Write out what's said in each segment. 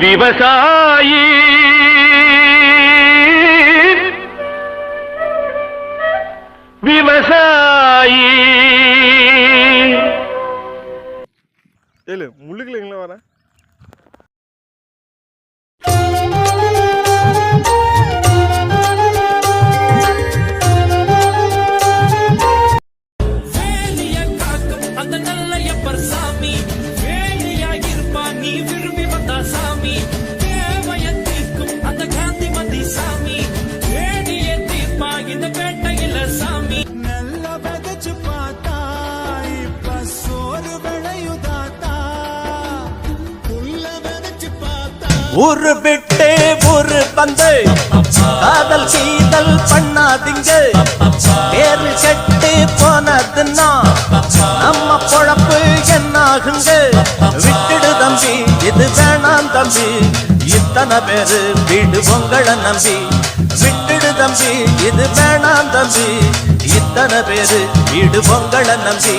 വ്യവസായി വ്യവസായി മുള്ളിക്കില്ല ஊரு விட்டே ஊரு வந்து காதல் கீதல் பண்ணாதீங்க. பேரு கெட்டு போனதுன்னா நம்ம பொழப்பு என்னாகுங்க? விட்டுடு தம்பி இது வேணாம் தம்பி. இத்தனை பேரு வீடு உங்களை நம்பி. விட்டுடு தம்பி இது வேணாம் தம்பி. இத்தனை பேரு வீடு உங்களை நம்பி.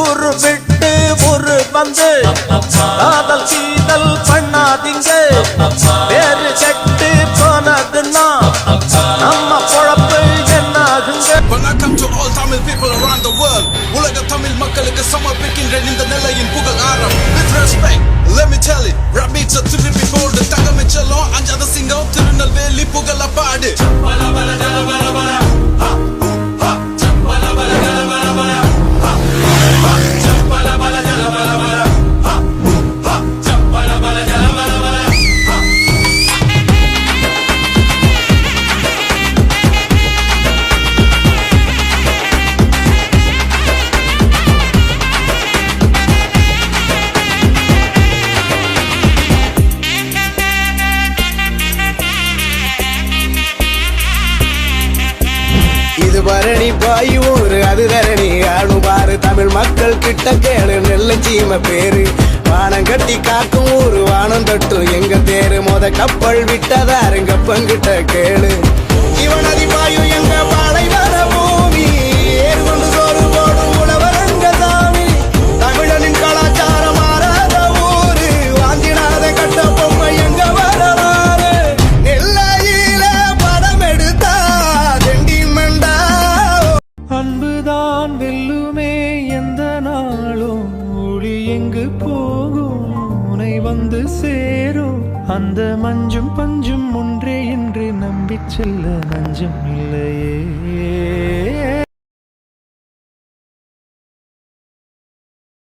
ஊரு விட்டு நம்ம பொழப்பு என்னாகுங்க? வணக்கம் to all Tamil people around the world. உலக தமிழ் மக்களுக்கு சமர்ப்பிக்கின்றேன் இந்த நிலையின் புகழ் ஆரம். தரணி பாய் ஊரு அது தரணி. ஆடு பாரு தமிழ் மக்கள் கிட்ட கேளு நெல்ல சீம பேரு. வானம் கட்டி காக்கும் ஊரு வானம் தொட்டும் எங்க தேரு. மொத கப்பல் விட்டதாருங்க பங்கிட்ட கேளு. இவனதி போகும் உனை வந்து சேரும். அந்த மஞ்சும் பஞ்சும் ஒன்றே என்று நம்பி செல்ல நஞ்சம் இல்லையே.